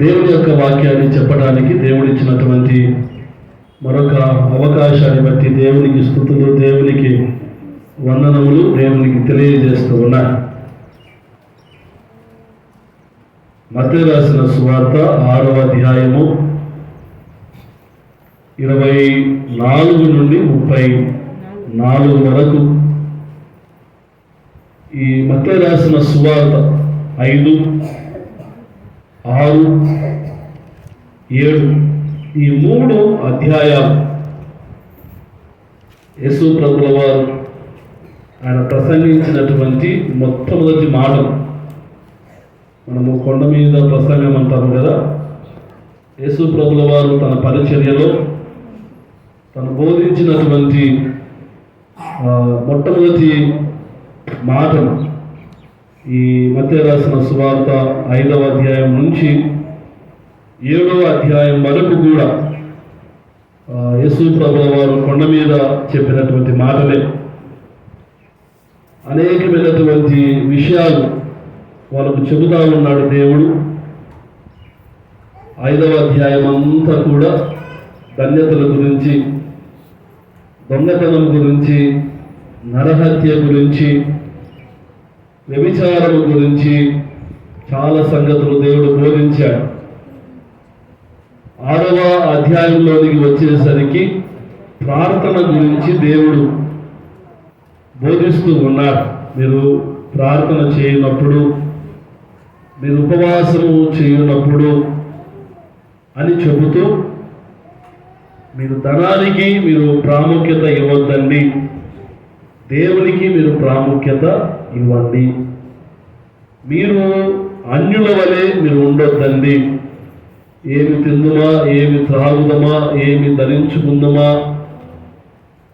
దేవుని యొక్క వాక్యాన్ని చెప్పడానికి దేవుడిచ్చినటువంటి మరొక అవకాశాన్ని బట్టి దేవునికి స్థుతులు దేవునికి వందనములు దేవునికి తెలియజేస్తూ ఉన్నాయి మధ్య రాసిన సువార్త ఆరవ అధ్యాయము ఇరవై నాలుగు నుండి ముప్పై నాలుగు వరకు. ఈ మధ్య రాసిన సువార్త ఐదు ఆరు ఏడు ఈ మూడు అధ్యాయాలు. యేసు ప్రభుల వారు ఆయన ప్రసంగించినటువంటి మొట్టమొదటి మాటలు. మనము కొండ మీద ప్రసంగం అంటాము కదా. యేసు ప్రభుల వారు తన పరిచర్యలో తను బోధించినటువంటి మొట్టమొదటి మాటను ఈ మధ్య రాసిన సువార్త ఐదవ అధ్యాయం నుంచి ఏడవ అధ్యాయం వరకు కూడా ఆ, యేసు వారు కొండ మీద చెప్పినటువంటి మాటలే. అనేకమైనటువంటి విషయాలు వాళ్ళకు చెబుతా ఉన్నాడు దేవుడు. ఐదవ అధ్యాయం అంతా కూడా ధన్యతల గురించి దొంగతనం గురించి నరహత్య గురించి వ్యభిచారము గురించి చాలా సంగతులు దేవుడు బోధించాడు. ఆరవ అధ్యాయంలోనికి వచ్చేసరికి ప్రార్థన గురించి దేవుడు బోధిస్తూ ఉన్నారు. మీరు ప్రార్థన చేయనప్పుడు మీరు ఉపవాసము చేయనప్పుడు అని చెబుతూ మీరు ధనానికి మీరు ప్రాముఖ్యత ఇవ్వద్దండి. దేవునికి మీరు ప్రాముఖ్యత ఇవ్వండి. మీరు అన్యుల వలె మీరు ఉండొద్దండి. ఏమి తిందుమా ఏమి త్రాగుదమా ఏమి ధరించుకుందమా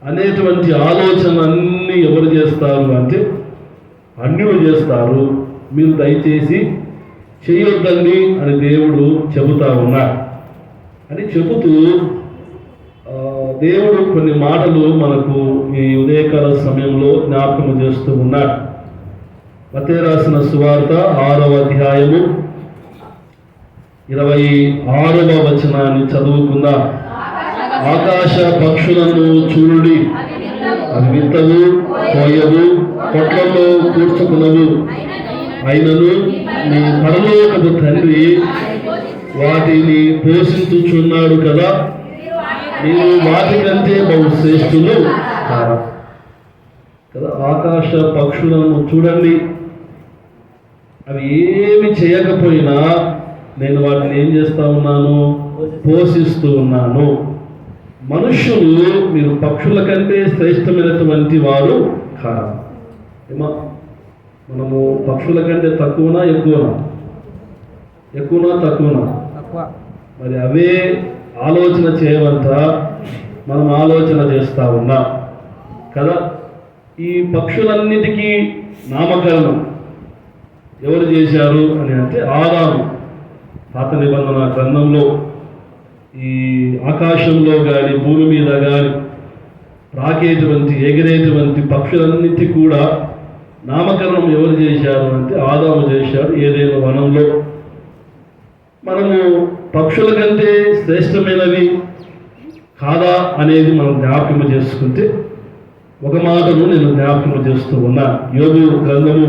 అనేటువంటి ఆలోచన అన్నీ ఎవరు చేస్తారు అంటే అన్యులు చేస్తారు. మీరు దయచేసి చేయొద్దండి అని దేవుడు చెబుతా ఉన్నారు. అని చెబుతూ దేవుడు కొన్ని మాటలు మనకు ఈ ఉదయకాల సమయంలో జ్ఞాపకం చేస్తూ ఉన్నాడు. మతే రాసిన సువార్త ఆరవ అధ్యాయము ఇరవై ఆరవ వచనాన్ని చదువుకుందా. ఆకాశ పక్షులను చూడుడి. అవి విత్తవు కోయవు పొట్లలో కూర్చుకునవు. అయినను మీ పరలోకపు తండ్రి వాటిని పోషించుచున్నాడు కదా. మీరు వాటికంటే బహు శ్రేష్ఠులు. కారా కదా ఆకాశ పక్షులను చూడండి. అవి ఏమి చేయకపోయినా నేను వాటిని ఏం చేస్తా ఉన్నాను? పోషిస్తూ ఉన్నాను. మనుష్యులు మీరు పక్షుల కంటే శ్రేష్టమైనటువంటి వారు కారా ఏమా? మనము పక్షుల కంటే తక్కువనా ఎక్కువనా? ఎక్కువనా తక్కువనా? తక్కువ. మరి అవే ఆలోచన చేయవంత మనం ఆలోచన చేస్తా ఉన్నాం. కదా? ఈ పక్షులన్నిటికీ నామకరణం. ఎవరు చేశారు అని అంటే ఆదాము. పాత నిబంధన గ్రంథంలో ఈ ఆకాశంలో కానీ భూమి మీద కానీ రాకేటువంటి ఎగిరేటువంటి పక్షులన్నిటి కూడా నామకరణం ఎవరు చేశారు అంటే ఆదాము చేశారు ఏదైనా వనంలో మనము పక్షుల కంటే శ్రేష్టమైనవి కాదా అనేది మనం జ్ఞాపకం చేసుకుంటే ఒక మాటను నేను జ్ఞాపకం చేస్తూ ఉన్నా. యోగు గ్రంథము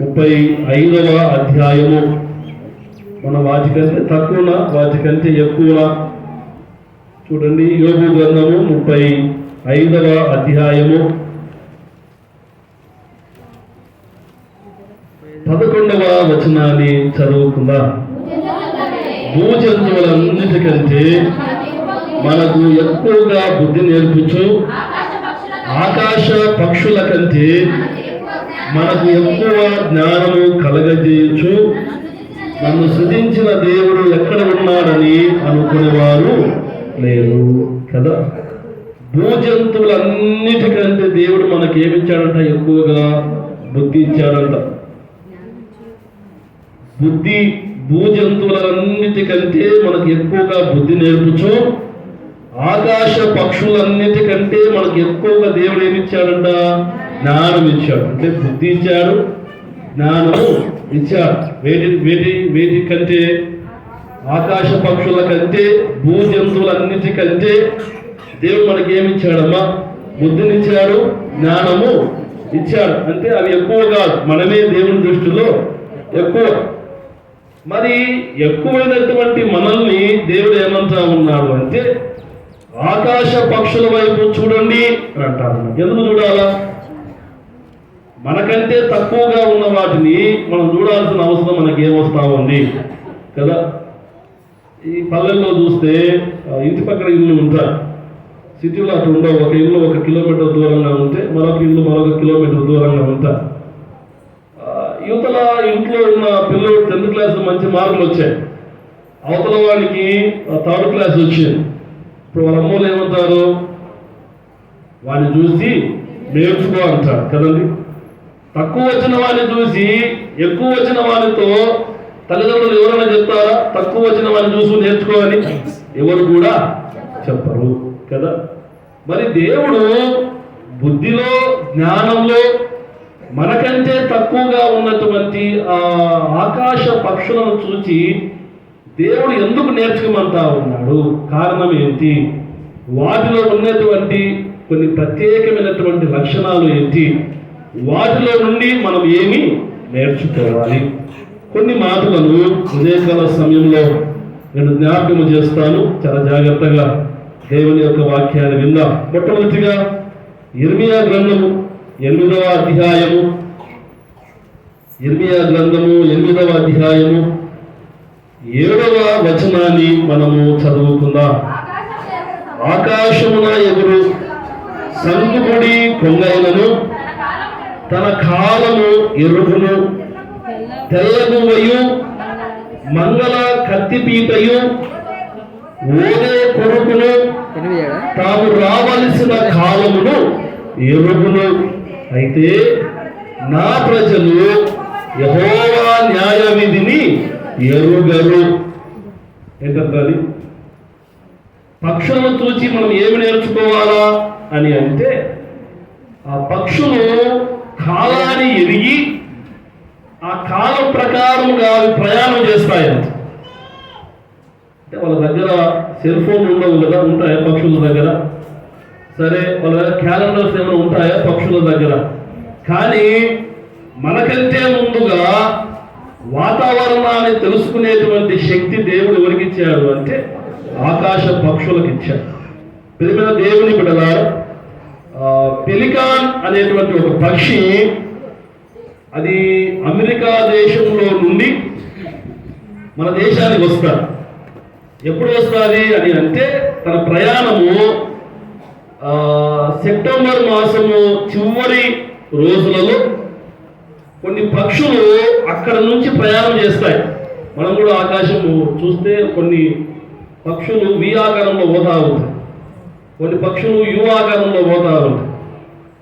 ముప్పై ఐదవ అధ్యాయము. మన వాటికంటే తక్కువనా? వాటికంటే ఎక్కువనా? చూడండి యోగు గ్రంథము ముప్పై ఐదవ అధ్యాయము. పదకొండవ వచనాన్ని చదువుకుందాం. భూ జంతువులన్నిటికంటే మనకు ఎక్కువగా బుద్ధి నేర్పించు. ఆకాశ పక్షుల కంటే మనకు ఎక్కువ జ్ఞానము కలగజేయచ్చు నన్ను సృజించిన దేవుడు ఎక్కడ ఉన్నాడని అనుకునేవారు లేరు కదా? భూజంతువులన్నిటికంటే దేవుడు మనకి ఏమిచ్చాడంట ఎక్కువగా బుద్ధి ఇచ్చాడంట. బుద్ధి భూజంతువులన్నిటికంటే మనకు ఎక్కువగా బుద్ధి నేర్పుచు ఆకాశ పక్షులన్నిటికంటే మనకు ఎక్కువగా దేవుడు ఏమిచ్చాడంట? జ్ఞానం ఇచ్చాడు. అంటే బుద్ధి ఇచ్చాడు జ్ఞానము ఇచ్చాడు. వేటి వేటి వేటి కంటే ఆకాశ పక్షుల కంటే భూ జంతువులన్నిటికంటే దేవుడు మనకి ఏమి ఇచ్చాడమ్మా బుద్ధినిచ్చాడు జ్ఞానము ఇచ్చాడు. అంటే అవి ఎక్కువ కాదు. మనమే దేవుని దృష్టిలో ఎక్కువ. మరి ఎక్కువైనటువంటి మనల్ని దేవుడు ఏమంటా ఉన్నాడు అంటే ఆకాశ పక్షుల వైపు చూడండి అని అంటారు ఎందుకు చూడాలా? మనకంటే తక్కువగా ఉన్న వాటిని మనం చూడాల్సిన అవసరం మనకి ఏమొస్తా ఉంది? కదా? ఈ పల్లెల్లో చూస్తే ఇంటి పక్కన ఇల్లు ఉంటారు సిటీలో అటు ఉండవు. ఒక ఇల్లు ఒక కిలోమీటర్ దూరంగా ఉంటే మరొక ఇల్లు మరొక కిలోమీటర్ దూరంగా ఉంటారు యువతల ఇంట్లో ఉన్న పిల్లలు టెన్త్ క్లాస్ మంచి మార్కులు వచ్చాయి. అవతల వాడికి ఆ, థర్డ్ క్లాస్ వచ్చింది. ఇప్పుడు వాళ్ళ అమ్మలు ఏమంటారు? వాడిని చూసి నేర్చుకో అంటారు. కదండి? తక్కువ వచ్చిన వాడిని చూసి ఎక్కువ వచ్చిన వాడితో తల్లిదండ్రులు ఎవరైనా చెప్తారా? తక్కువ వచ్చిన వాడిని చూసి నేర్చుకోవాలి ఎవరు కూడా చెప్పరు. కదా? మరి దేవుడు బుద్ధిలో జ్ఞానంలో మనకంటే తక్కువగా ఉన్నటువంటి ఆ ఆకాశ పక్షులను చూచి దేవుడు ఎందుకు నేర్చుకోమంటా ఉన్నాడు? కారణం ఏంటి? వాటిలో ఉన్నటువంటి కొన్ని ప్రత్యేకమైనటువంటి లక్షణాలు ఏంటి? వాటిలో నుండి మనం ఏమి నేర్చుకోవాలి? కొన్ని మాటలను ఉదయకాల సమయంలో నేను జ్ఞాపకం చేస్తాను. చాలా జాగ్రత్తగా దేవుని యొక్క వాక్యాన్ని విందాం. మొట్టమొదటిగా ఇర్మియా గ్రంథము ఎనిమిదవ అధ్యాయము. ఇర్మియా గ్రంథము ఎనిమిదవ అధ్యాయము. ఏడవ వచనాన్ని మనము చదువుకుందాం. ఆకాశమున ఎగురు సంగుముడి కొంగైనను తన కాలము ఎరుగును. తెల్లగువయు మంగళ కత్తిపీటయు ఓదే కొడుకును తాము రావలసిన కాలమును ఎరుగును. అయితే నా ప్రజలు యహోవా న్యాయ విధిని ఎరుగరు ఏంటంటారు పక్షులను చూచి మనం ఏమి నేర్చుకోవాలా అని అంటే ఆ పక్షులు కాలాన్ని ఎరిగి ఆ కాలం ప్రకారంగా అవి ప్రయాణం చేస్తాయంట. అంటే వాళ్ళ దగ్గర సెల్ ఫోన్ ఉండవు కదా ఉంటాయా పక్షుల దగ్గర? సరే వాళ్ళ క్యాలెండర్స్ ఏమైనా ఉంటాయా పక్షుల దగ్గర? కానీ మనకంటే ముందుగా వాతావరణాన్ని తెలుసుకునేటువంటి శక్తి దేవుడు ఎవరికి ఇచ్చాడు అంటే ఆకాశ పక్షులకు ఇచ్చాడు. ప్రియమైన దేవుని బిడ్డలారా పెలికాన్ అనేటువంటి ఒక పక్షి అది అమెరికా దేశంలో నుండి మన దేశానికి వస్తారు ఎప్పుడు వస్తుంది అని అంటే తన ప్రయాణము సెప్టెంబర్ మాసము చివరి రోజులలో కొన్ని పక్షులు అక్కడ నుంచి ప్రయాణం చేస్తాయి. మనం కూడా ఆకాశము చూస్తే కొన్ని పక్షులు వి ఆకారంలో పోతా ఉంటాయి. కొన్ని పక్షులు యు ఆకారంలో పోతా ఉంటాయి.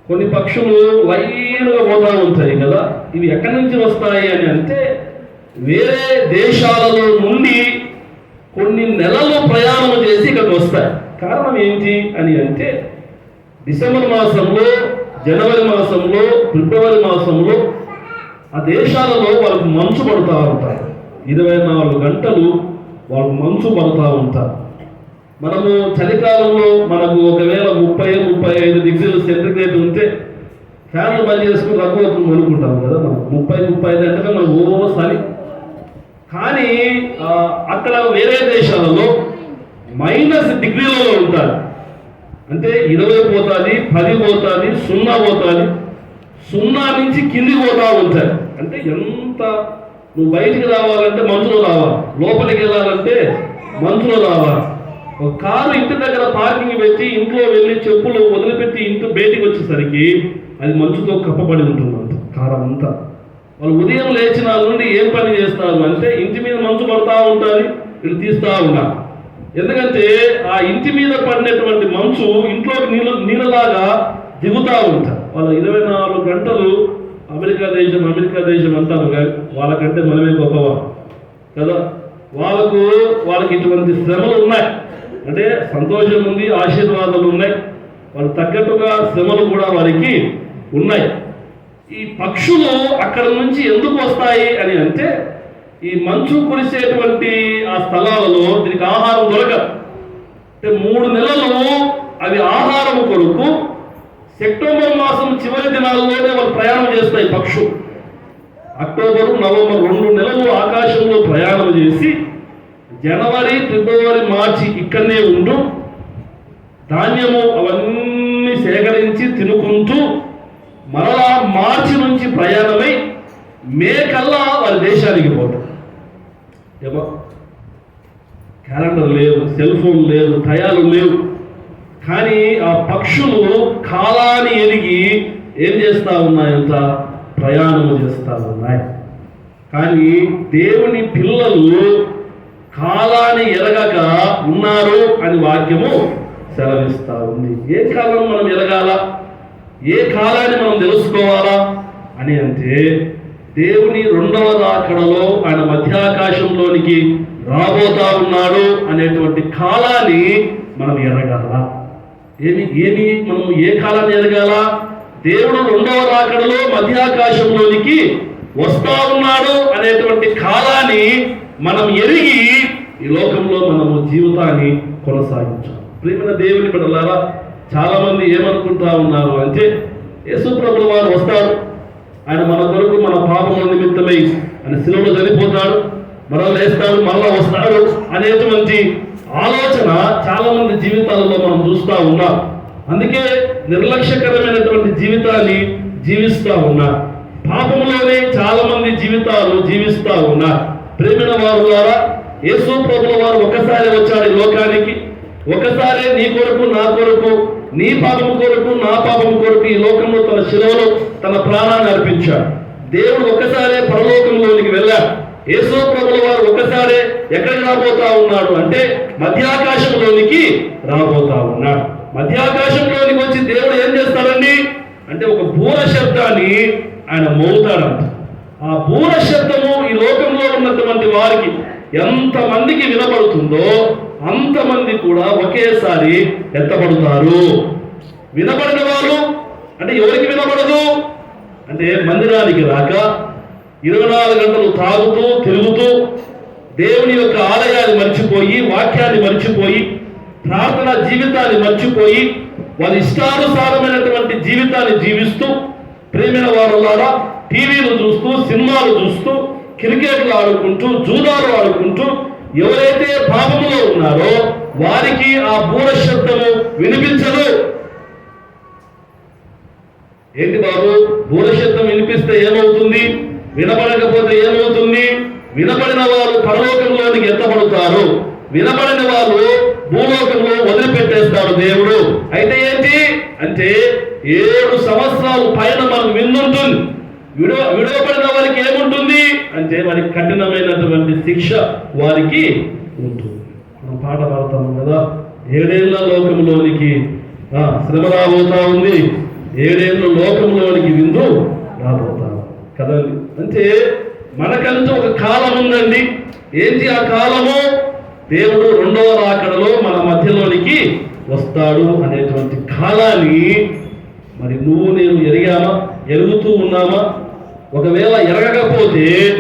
కొన్ని పక్షులు లైన్గా పోతా ఉంటాయి కదా. ఇవి ఎక్కడి నుంచి వస్తాయి అని అంటే వేరే దేశాలలో నుండి కొన్ని నెలలు ప్రయాణం చేసి ఇక్కడికి వస్తాయి. కారణం ఏంటి అని అంటే డిసెంబర్ మాసంలో జనవరి మాసంలో ఫిబ్రవరి మాసంలో ఆ దేశాలలో వాళ్ళకు మంచు పడుతూ ఉంటాయి. ఇరవై నాలుగు గంటలు వాళ్ళకు మంచు పడుతూ ఉంటారు మనము చలికాలంలో మనకు ఒకవేళ ముప్పై ముప్పై ఐదు డిగ్రీలు సెంటిగ్రేడ్ ఉంటే ఫ్యాన్లు బంద్ చేసుకుని రగ్గు అనుకుంటాం కదా మనం. ముప్పై ముప్పై ఐదు అంటే మనం ఓ చలి. కానీ అక్కడ వేరే దేశాలలో మైనస్ డిగ్రీలలో ఉంటారు. అంటే ఇరవై పోతుంది పది పోతుంది సున్నా పోతుంది. సున్నా నుంచి కింది పోతా ఉంటాయి అంటే ఎంత నువ్వు బయటికి రావాలంటే మంచులో రావాలి. లోపలికి వెళ్ళాలంటే మంచులో రావాలి. ఒక కారు ఇంటి దగ్గర పార్కింగ్ పెట్టి ఇంట్లో వెళ్ళి చెప్పులు వదిలిపెట్టి ఇంటి బయటికి వచ్చేసరికి అది మంచుతో కప్పబడి ఉంటుంది అంత కారు అంతా. వాళ్ళు ఉదయం లేచిన నుండి ఏం పని చేస్తారు అంటే ఇంటి మీద మంచు పడతా ఉంటుంది వీళ్ళు తీస్తూ ఉంటారు. ఎందుకంటే ఆ ఇంటి మీద పడినటువంటి మంచు ఇంట్లోకి నీళ్ళ నీళ్ళలాగా దిగుతూ ఉంటారు వాళ్ళ ఇరవై నాలుగు గంటలు అమెరికా దేశం అమెరికా దేశం అంటారు కానీ వాళ్ళకంటే మనమే గొప్పవారు. కదా? వాళ్ళకు వాళ్ళకి ఇటువంటి శ్రమలు ఉన్నాయి. అంటే సంతోషం ఉంది ఆశీర్వాదాలు ఉన్నాయి. వాళ్ళు తగ్గట్టుగా శ్రమలు కూడా వారికి ఉన్నాయి. ఈ పక్షులు అక్కడ నుంచి ఎందుకు వస్తాయి అని అంటే ఈ మంచు కురిసేటువంటి ఆ స్థలాలలో దీనికి ఆహారం దొరకదు. అంటే మూడు నెలలు అవి ఆహారం కొరకు సెప్టెంబర్ మాసం చివరి దినాల్లోనే వాళ్ళు ప్రయాణం చేస్తాయి పక్షులు. అక్టోబరు నవంబర్ రెండు నెలలు ఆకాశంలో ప్రయాణం చేసి జనవరి ఫిబ్రవరి మార్చి ఇక్కడనే ఉంటూ ధాన్యము అవన్నీ సేకరించి తినుకుంటూ మరలా మార్చి నుంచి ప్రయాణమై మే కల్లా వారి దేశానికి పోతారు ఏమో క్యాలెండర్ లేవు సెల్ ఫోన్ లేవు టయాలు లేవు. కానీ ఆ పక్షులు కాలాన్ని ఎరిగి ఏం చేస్తూ ఉన్నాయంత ప్రయాణం చేస్తూ ఉన్నాయి. కానీ దేవుని పిల్లలు కాలాన్ని ఎరగక ఉన్నారు అని వాక్యము సెలవిస్తూ ఉంది. ఏ కాలం మనం ఎరగాల? ఏ కాలాన్ని మనం తెలుసుకోవాలా? అని అంటే దేవుని రెండవ రాకడలో ఆయన మధ్యాకాశంలోనికి రాబోతా ఉన్నాడు అనేటువంటి కాలాన్ని మనం ఎరగాల. ఏమి ఏమి మనం ఏ కాలాన్ని ఎరగాల? దేవుడు రెండవ రాకడలో మధ్యాకాశంలోనికి వస్తా ఉన్నాడు అనేటువంటి కాలాన్ని మనం ఎరిగి ఈ లోకంలో మనము జీవితాన్ని కొనసాగించాలి. ప్రేమ దేవుని బిడ్డలారా చాలా మంది ఏమనుకుంటా ఉన్నారు అంటే యేసు ప్రభుల వారు వస్తారు. ఆయన మన కొరకు మన పాపముల నిమిత్తమై ఆయన శిలువలో చనిపోతాడు మరలా లేస్తాడు మరలా వస్తాడు అనేటువంటి ఆలోచన చాలా మంది జీవితాలలో మనం చూస్తూ ఉన్నాం. అందుకే నిర్లక్ష్యకరమైనటువంటి జీవితాన్ని జీవిస్తూ ఉన్నారు పాపంలోనే చాలా మంది జీవితాలు జీవిస్తూ ఉన్నారు ప్రేమిన వారు ద్వారా యేసు ప్రభుల వారు ఒకసారి వచ్చాడు లోకానికి. ఒకసారి నీ కొరకు నా కొరకు నీ పాపం కొరకు నా పాపం కొరకు ఈ లోకంలో తన శిలవలో తన ప్రాణాన్ని అర్పించాడు. దేవుడు ఒకసారే పరలోకంలోనికి వెళ్ళాడు యేసో ప్రభుల వారు ఒకసారే ఎక్కడికి రాబోతా ఉన్నాడు అంటే మధ్యాకాశంలోనికి రాబోతా ఉన్నాడు. మధ్యాకాశంలోనికి వచ్చి దేవుడు ఏం చేస్తాడండి? అంటే ఒక బూర శబ్దాన్ని ఆయన మోగుతాడంట. ఆ బూర శబ్దము ఈ లోకంలో ఉన్నటువంటి వారికి ఎంతమందికి వినపడుతుందో అంతమంది కూడా ఒకేసారి ఎత్తపడతారు వినపడిన వారు అంటే ఎవరికి వినపడదు? అంటే మందిరానికి రాక ఇరవై నాలుగు గంటలు తాగుతూ తిరుగుతూ దేవుని యొక్క ఆలయాన్ని మర్చిపోయి వాక్యాన్ని మర్చిపోయి ప్రార్థన జీవితాన్ని మర్చిపోయి వాళ్ళ ఇష్టానుసారమైనటువంటి జీవితాన్ని జీవిస్తూ ప్రేమైన వారు టీవీలు చూస్తూ సినిమాలు చూస్తూ క్రికెట్లు ఆడుకుంటూ జూదాలు ఆడుకుంటూ ఎవరైతే పాపములో ఉన్నారో వారికి ఆ బూర శబ్దము వినిపించదు. ఏంటి బాబు? బూర శబ్దం వినిపిస్తే ఏమవుతుంది? వినపడకపోతే ఏమవుతుంది? వినపడిన వారు పరలోకంలోనికి ఎత్తబడతారు. వినపడిన వారు భూలోకంలో వదిలిపెట్టేస్తాడు దేవుడు. అయితే ఏంటి? అంటే ఏడు సంవత్సరాలు పైన మనం విన్నుంటుంది విడవ విడవబడిన వారికి ఏముంటుంది? అంటే వారికి కఠినమైనటువంటి శిక్ష వారికి ఉంటుంది. మనం పాట పాడతాము కదా? ఏడేళ్ళ లోకంలోనికి శ్రమ రాబోతా ఉంది. ఏడేళ్ళ లోకంలోనికి విందు రాబోతా కదండి? అంటే మనకంటూ ఒక కాలం ఉందండి. ఏంటి ఆ కాలము? దేవుడు రెండవ రాకడలో మన మధ్యలోనికి వస్తాడు అనేటువంటి కాలాన్ని మరి నువ్వు నేను ఎరిగామా? ఎరుగుతూ ఉన్నామా? ఒకవేళ ఎరగకపోతే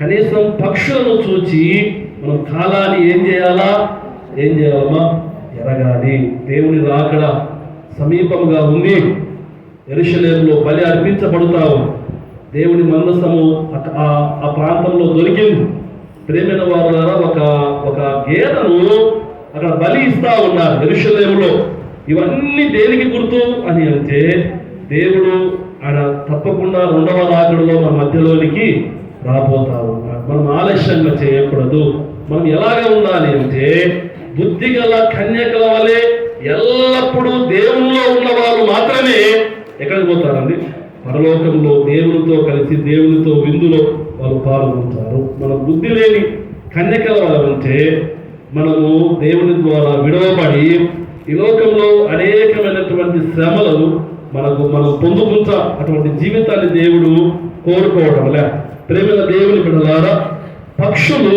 కనీసం పక్షులను చూచి మనం కాలాన్ని ఏం చేయాలా? ఏం చేయాలమ్మా? ఎరగాలి. దేవుని రాకడ సమీపంగా ఉంది ఎరుషలేములో బలి అర్పించబడతావు. దేవుని మందసము ఆ- ఆ ప్రాంతంలో దొరికింది. ప్రేమైన వారు ఒక ఒక గేదను అక్కడ బలి ఇస్తా ఉన్నారు ఎరుషలేములో. ఇవన్నీ దేనికి గుర్తు అని అంటే దేవుడు ఆయన తప్పకుండా రెండవ రాకడలో మన మధ్యలోనికి రాబోతా ఉన్నాడు మనం ఆలస్యంగా చేయకూడదు. మనం ఎలాగ ఉండాలి అంటే బుద్ధి గల కన్యకల వలె ఎల్లప్పుడూ దేవుల్లో ఉన్న వాళ్ళు మాత్రమే ఎక్కడికి పోతారండి? పరలోకంలో దేవునితో కలిసి దేవునితో విందులో వాళ్ళు పాల్గొంటారు. మన బుద్ధి లేని కన్యకల ఉంటే మనము దేవుని ద్వారా విడవబడి ఈ లోకంలో అనేకమైనటువంటి శ్రమలను మనకు మనం పొందుకుంట అటువంటి జీవితాన్ని దేవుడు కోరుకోవడం లే ప్రేమల దేవుని బిడ్డలారా పక్షులు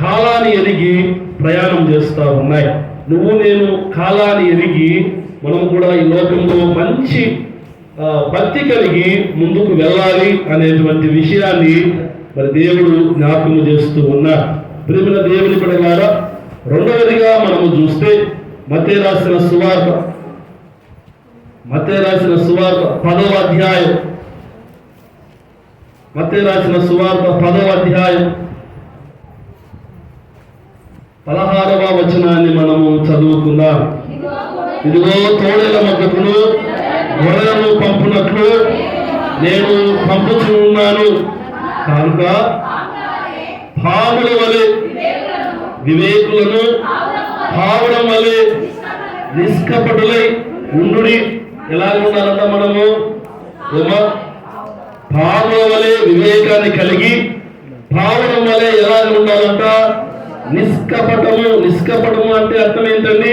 కాలాన్ని ఎరిగి ప్రయాణం చేస్తూ ఉన్నాయి. నువ్వు నేను కాలాన్ని ఎరిగి మనం కూడా ఈ లోకంలో మంచి భక్తి కలిగి ముందుకు వెళ్ళాలి అనేటువంటి విషయాన్ని మరి దేవుడు జ్ఞాపకం చేస్తూ ఉన్నారు. ప్రేమల దేవుని పడగారా రెండవదిగా మనము చూస్తే మతే రాసిన సువార్త మతే రాసిన సువార్త పదవ అధ్యాయం. మతే రాసిన సువార్త పదవ అధ్యాయం. పదహారవ వచనాన్ని మనము చదువుకుందాం. ఇదిగో తోడేల మద్దతును గొర్రెలను పంపునట్లు నేను పంపుచున్నాను కనుక పాముల వలె వివేకులను పావడం వలె నిష్కపటులై ఉండు ఎలా ఉండాలంట మనము? భావన వలె వివేకాన్ని కలిగి భావన వలె ఎలా ఉండాలంట? నిష్కపటము. నిష్కపటము అంటే అర్థం ఏంటండి?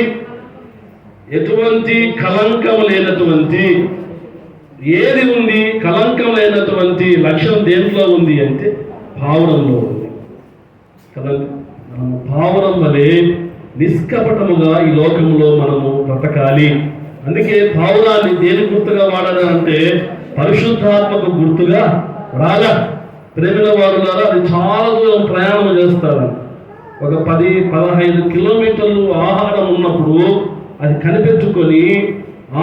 ఎటువంటి కలంకం లేనటువంటి ఏది ఉంది కలంకం లేనటువంటి లక్ష్యం దేంట్లో ఉంది అంటే భావనంలో ఉంది. కదండి? మనము వలె నిష్కపటముగా ఈ లోకంలో మనము బ్రతకాలి. అందుకే పావురాన్ని దేని గుర్తుగా వాడాలి అంటే పరిశుద్ధాత్మకు గుర్తుగా రాగా ప్రేమిల వారు అది చాలా దూరం ప్రయాణం చేస్తారు. ఒక పది పదహైదు కిలోమీటర్లు ఆహారం ఉన్నప్పుడు అది కనిపెట్టుకొని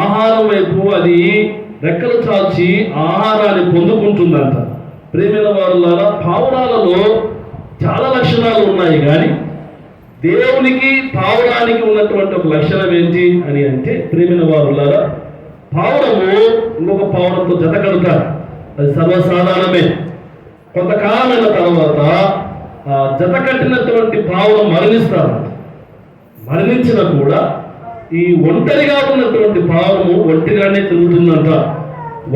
ఆహారం వైపు అది రెక్కలు చాచి ఆహారాన్ని పొందుకుంటుందంట. ప్రేమిల వారులారా పావురాలలో చాలా లక్షణాలు ఉన్నాయి కానీ దేవునికి పావురానికి ఉన్నటువంటి ఒక లక్షణం ఏంటి అని అంటే ప్రేమిన వారులారా పావురము ఇంకొక పావురంతో జత కడతారు అది సర్వసాధారణమే. కొంతకాలమైన తర్వాత ఆ జత కట్టినటువంటి పావురం మరణిస్తారు. మరణించిన కూడా ఈ ఒంటరిగా ఉన్నటువంటి పావురము ఒంటిగానే తిరుగుతుందంట.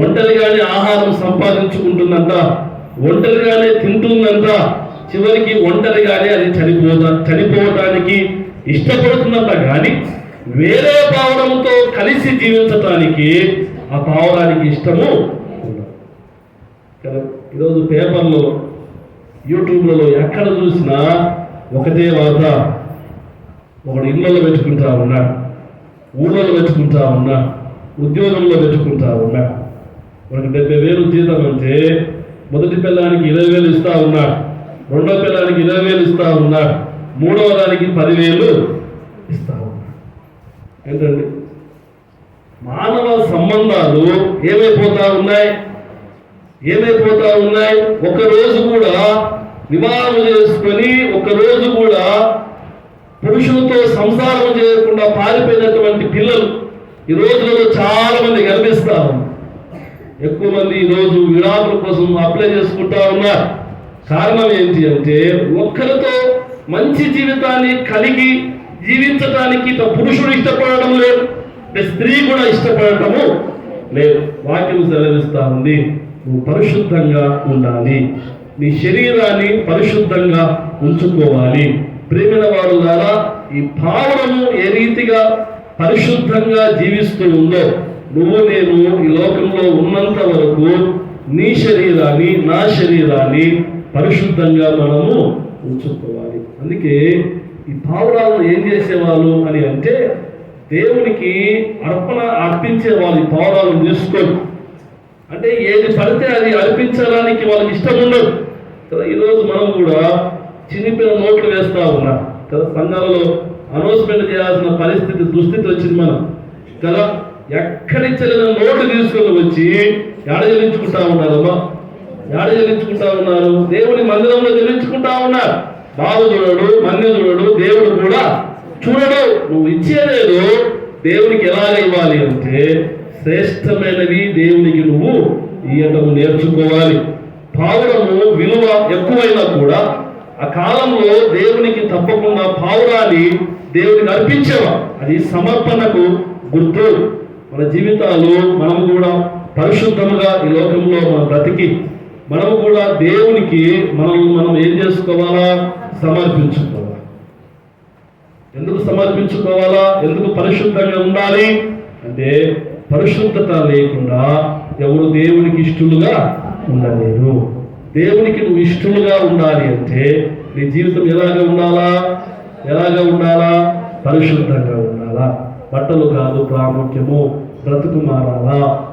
ఒంటరిగానే ఆహారం సంపాదించుకుంటుందంట. ఒంటరిగానే తింటుందంట. చివరికి ఒంటరిగానే అది చనిపోతా చనిపోవటానికి ఇష్టపడుతుందంట కానీ వేరే పావురంతో కలిసి జీవించటానికి ఆ పావురానికి ఇష్టము ఈరోజు పేపర్లో యూట్యూబ్లలో ఎక్కడ చూసినా ఒకటే వార్త ఒకడు ఇళ్ళలో పెట్టుకుంటా ఉన్నా ఊళ్ళలో పెట్టుకుంటా ఉన్నా ఉద్యోగంలో పెట్టుకుంటా ఉన్నా. మనకి డెబ్బై వేలు జీతం అంటే మొదటి పిల్లానికి ఇరవై వేలు ఇస్తా ఉన్నా. రెండో పిల్లలకి ఇరవై వేలు ఇస్తా ఉన్నా మూడవ దానికి పదివేలు ఇస్తా ఉన్నాడు ఏంటండి? మానవ సంబంధాలు ఏమైపోతా ఉన్నాయి? ఏమైపోతా ఉన్నాయి? ఒక రోజు కూడా వివాహం చేసుకొని ఒక రోజు కూడా పురుషులతో సంసారం చేయకుండా పారిపోయినటువంటి పిల్లలు ఈ రోజులలో చాలా మంది కనిపిస్తారు ఎక్కువ మంది ఈ రోజు విడాకుల కోసం అప్లై చేసుకుంటా ఉన్నారు. కారణం ఏంటి అంటే ఒక్కరితో మంచి జీవితాన్ని కలిగి జీవించడానికి తన పురుషుడు ఇష్టపడడం లేదు స్త్రీ కూడా ఇష్టపడటము లేదు. వాక్యం సెలవిస్తా ఉంది నువ్వు పరిశుద్ధంగా ఉండాలి. నీ శరీరాన్ని పరిశుద్ధంగా ఉంచుకోవాలి. ప్రేమిన వారు ద్వారా ఈ భావనము ఏ రీతిగా పరిశుద్ధంగా జీవిస్తూ ఉందో నువ్వు నేను ఈ లోకంలో ఉన్నంత వరకు నీ శరీరాన్ని నా శరీరాన్ని పరిశుద్ధంగా మనము ఉంచుకోవాలి. అందుకే ఈ పావురాలను ఏం చేసేవాళ్ళు అని అంటే దేవునికి అర్పణ అర్పించే వాళ్ళు ఈ పావురాలను తీసుకొని అంటే ఏది పడితే అది అర్పించడానికి వాళ్ళకి ఇష్టం ఉండదు. కదా ఈరోజు మనం కూడా చిన్నపిల్ల నోట్లు వేస్తా ఉన్నాం. కదా సంఘాలలో అనౌన్స్మెంట్ చేయాల్సిన పరిస్థితి దుస్థితి వచ్చింది మనం. కదా ఎక్కడి నుంచి నోట్లు తీసుకొని వచ్చి ఎడ చెల్లించుకుంటా ఉన్నారమ్మా? ఎడ చెల్లించుకుంటా ఉన్నారు? దేవుని మందిరంలో చెల్లించుకుంటా ఉన్నారు. బాబు చూడడు మంది చూడడు దేవుడు కూడా చూడడు. నువ్వు ఇచ్చేదేదో దేవునికి ఎలా ఇవ్వాలి అంటే శ్రేష్టమైనవి దేవునికి నువ్వు ఇయ్యటము నేర్చుకోవాలి. పావురము విలువ ఎక్కువైనా కూడా ఆ కాలంలో దేవునికి తప్పకుండా పావురాన్ని దేవునికి అర్పించేవా? అది సమర్పణకు గుర్తు. మన జీవితాలు మనం కూడా పరిశుద్ధముగా ఈ లోకంలో మనం బ్రతికి మనము కూడా దేవునికి మనం మనం ఏం చేసుకోవాలా? సమర్పించుకోవాలి. ఎందుకు సమర్పించుకోవాలా? ఎందుకు పరిశుద్ధంగా ఉండాలి? అంటే పరిశుద్ధత లేకుండా ఎవరు దేవునికి ఇష్టలుగా ఉండలేరు. దేవునికి నువ్వు ఇష్టలుగా ఉండాలి అంటే నీ జీవితం ఎలాగ ఉండాలా? ఎలాగ ఉండాలా? పరిశుద్ధంగా ఉండాలా. బట్టలు కాదు ప్రాముఖ్యము. బ్రతుకు మారాలా?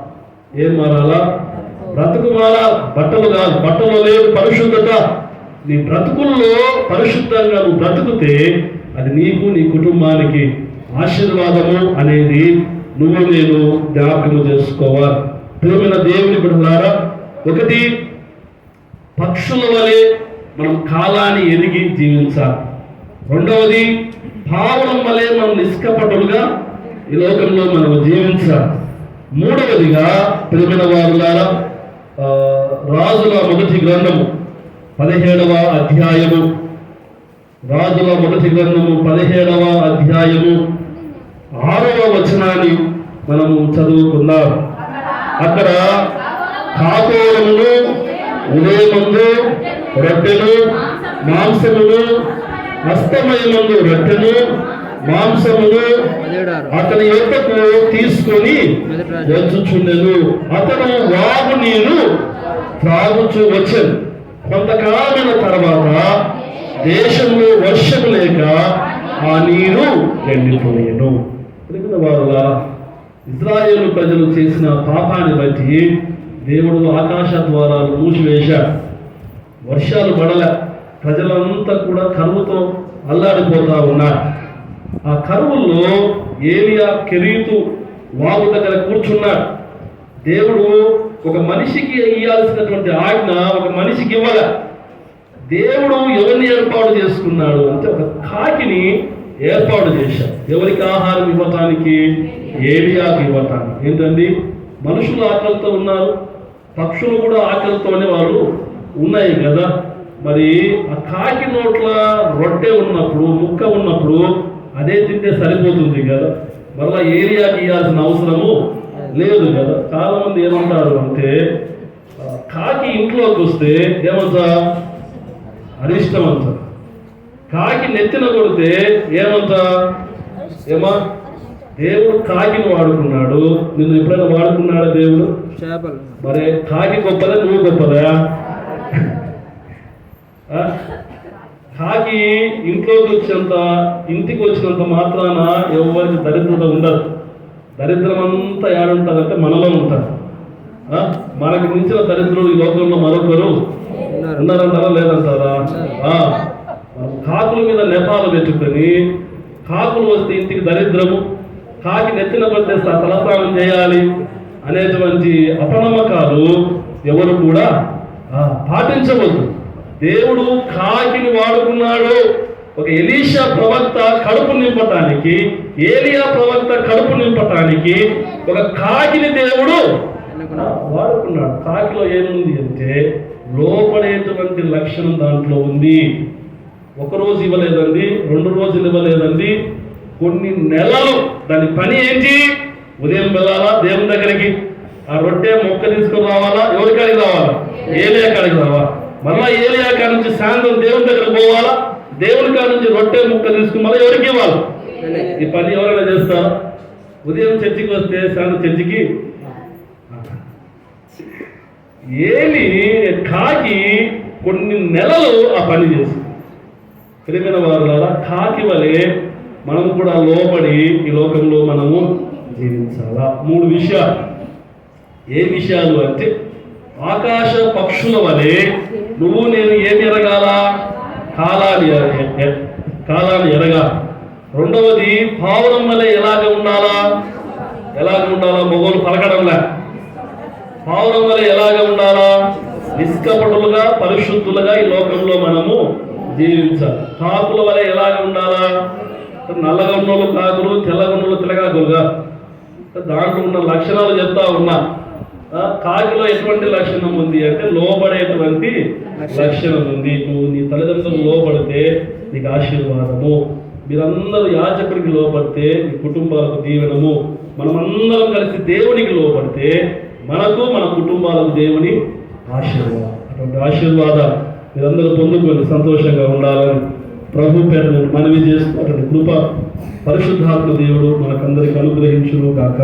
ఏం మారాలా? బ్రతుకు మాల బట్టలు కాదు. బట్టలు లేదు పరిశుద్ధత. నీ బ్రతుకుల్లో పరిశుద్ధంగా నువ్వు బ్రతుకుతే అది నీకు నీ కుటుంబానికి ఆశీర్వాదము అనేది నువ్వు నేను జ్ఞాపకం చేసుకోవాలి. ప్రియమైన దేవుని బిడ్డలారా ఒకటి పక్షుల వలె మనం కాలాన్ని ఎదిగి జీవించాలి. రెండవది పావురం వలె మనం నిష్కపటులుగా ఈ లోకంలో మనం జీవించాలి. మూడవదిగా ప్రియమైన వారులారా రాజుల మొదటి గ్రంథము పదిహేడవ అధ్యాయము. రాజుల మొదటి గ్రంథము పదిహేడవ అధ్యాయము. ఆరవ వచనాన్ని మనము చదువుకుందాం. అక్కడ కాకోరములు ఉదయమందు రొట్టెలు మాంసములు అస్తమయమందు రొట్టెలు మాంసమును పదిహేడారు అతని యొక్కకు తీసుకొని వచ్చుచుండెను అతను వాగు నీరు త్రాగుచు వచ్చాను. కొంతకాలమైన తర్వాత దేశంలో వర్షము లేక ఆ నీరు ఎండిపోయాను. ఎందుకంటే ఇజ్రాయేలు ప్రజలు చేసిన పాపాన్ని బట్టి దేవుడు ఆకాశ ద్వారాలు మూసివేశాడు. వర్షాలు పడల. ప్రజలంతా కూడా కరువుతో అల్లాడిపోతా ఉన్నారు. ఆ కరువుల్లో ఏలియా కెరీతు వాగు దగ్గర కూర్చున్నాడు. దేవుడు ఒక మనిషికి ఇవ్వాల్సినటువంటి ఆజ్ఞ ఒక మనిషికి ఇవ్వాల. దేవుడు ఎవరిని ఏర్పాటు చేసుకున్నాడు అంటే ఒక కాకిని ఏర్పాటు చేశాడు. ఎవరికి ఆహారం ఇవ్వటానికి? ఏలియాకి ఇవ్వటానికి. ఏంటండి? మనుషులు ఆకలితో ఉన్నారు. పక్షులు కూడా ఆకలితోనే వాళ్ళు ఉన్నాయి కదా. మరి ఆ కాకి నోట్ల రొట్టె ఉన్నప్పుడు ముక్క ఉన్నప్పుడు అదే తింటే సరిపోతుంది కదా. మళ్ళా ఏరియాకి ఇవ్వాల్సిన అవసరము లేదు కదా. చాలా మంది ఏమంటారు అంటే కాకి ఇంట్లోకి వస్తే ఏమంటా? అరిష్టం అంట కాకి నెత్తిన కొడితే ఏమంటా? ఏమా? దేవుడు కాకిని వాడుకున్నాడు. నిన్ను ఎప్పుడైనా వాడుకున్నాడా దేవుడు? చేపలు. మరి కాకి గొప్పదా నువ్వు గొప్పదా? కాకి ఇంట్లోకి వచ్చినంత ఇంటికి వచ్చినంత మాత్రాన ఎవరికి దరిద్రత ఉండదు. దరిద్రం అంతా ఏడుంటుందంటే మనలో ఉంటుంది ఆ? మనకి మించిన దరిద్రులు ఈ లోకంలో మరొకరు ఉన్నారు. ఉన్నారంటారా లేదంటారా. కాకుల మీద నెపాలు పెట్టుకొని కాకులు వస్తే ఇంటికి దరిద్రము కాకి నెత్తిన పడితే తలస్నానం చేయాలి అనేటువంటి అపనమ్మకాలు ఎవరు కూడా పాటించవద్దు. దేవుడు కాకిని వాడుకున్నాడు. ఒక ఎలీషా ప్రవక్త కడుపు నింపటానికి ఏలియా ప్రవక్త కడుపు నింపటానికి ఒక కాకిని దేవుడు వాడుకున్నాడు. కాకిలో ఏముంది అంటే లోపడేటువంటి లక్షణం దాంట్లో ఉంది. ఒక రోజు ఇవ్వలేదండి రెండు రోజులు ఇవ్వలేదండి. కొన్ని నెలలు దాని పని ఏంటి? ఉదయం వెళ్ళాలా? దేవుని దగ్గరికి. ఆ రొట్టె మొక్క తీసుకుని రావాలా? ఎవరి కాడికి రావాలా? ఏలియా కాడికి రావాలా? మళ్ళా ఏలియా కాడి నుంచి సాయంత్రం దేవుని దగ్గరికి పోవాలా? దేవుని కాడి నుంచి రొట్టె ముక్క తీసుకుని మళ్ళీ ఎవరికి ఇవ్వాలి? ఈ పని ఎవరైనా చేస్తారా? ఉదయం చర్చికి వస్తే సాయంత్రం చర్చికి? ఏలి కాకి కొన్ని నెలలు ఆ పని చేసి ప్రియమైన వారులారా కాకి వలె మనం కూడా లోబడి ఈ లోకంలో మనము జీవించాలా? మూడు విషయాలు. ఏ విషయాలు అంటే ఆకాశ పక్షుల వలె నువ్వు నేను ఏమి ఎరగాల? కాలాన్ని ఎర- కాలాన్ని ఎరగా. రెండవది పావురం వలె ఎలాగ ఉండాలా? ఎలాగ ఉండాలా? మొగోలు పలకడంలా. పావురం వల్ల ఎలాగ ఉండాలా? నిష్కపటులుగా పరిశుద్ధులుగా ఈ లోకంలో మనము జీవించాలి. కాకుల వల్ల ఎలాగ ఉండాలా? నల్లగొండలు కాకులు తెల్లగా తెలగాకులుగా దాంట్లో ఉన్న లక్షణాలు చెప్తా ఉన్నా. కాకిలో ఎటువంటి లక్షణం ఉంది అంటే లోబడేటువంటి లక్షణం. ఉంది. నువ్వు నీ తల్లిదండ్రులు లోబడితే నీకు ఆశీర్వాదము. మీరందరూ యాజకుడికి లోబడితే మీ కుటుంబాలకు దీవెనము. మనమందరం కలిసి దేవునికి లోబడితే మనకు మన కుటుంబాలకు దేవుని ఆశీర్వాదం. అటువంటి ఆశీర్వాదాలు మీరందరూ పొందుకొని సంతోషంగా ఉండాలని ప్రభు పేరు నేను మనవి చేస్తూ అటువంటి కృప పరిశుద్ధాత్మ దేవుడు మనకందరికి అనుగ్రహించును కాక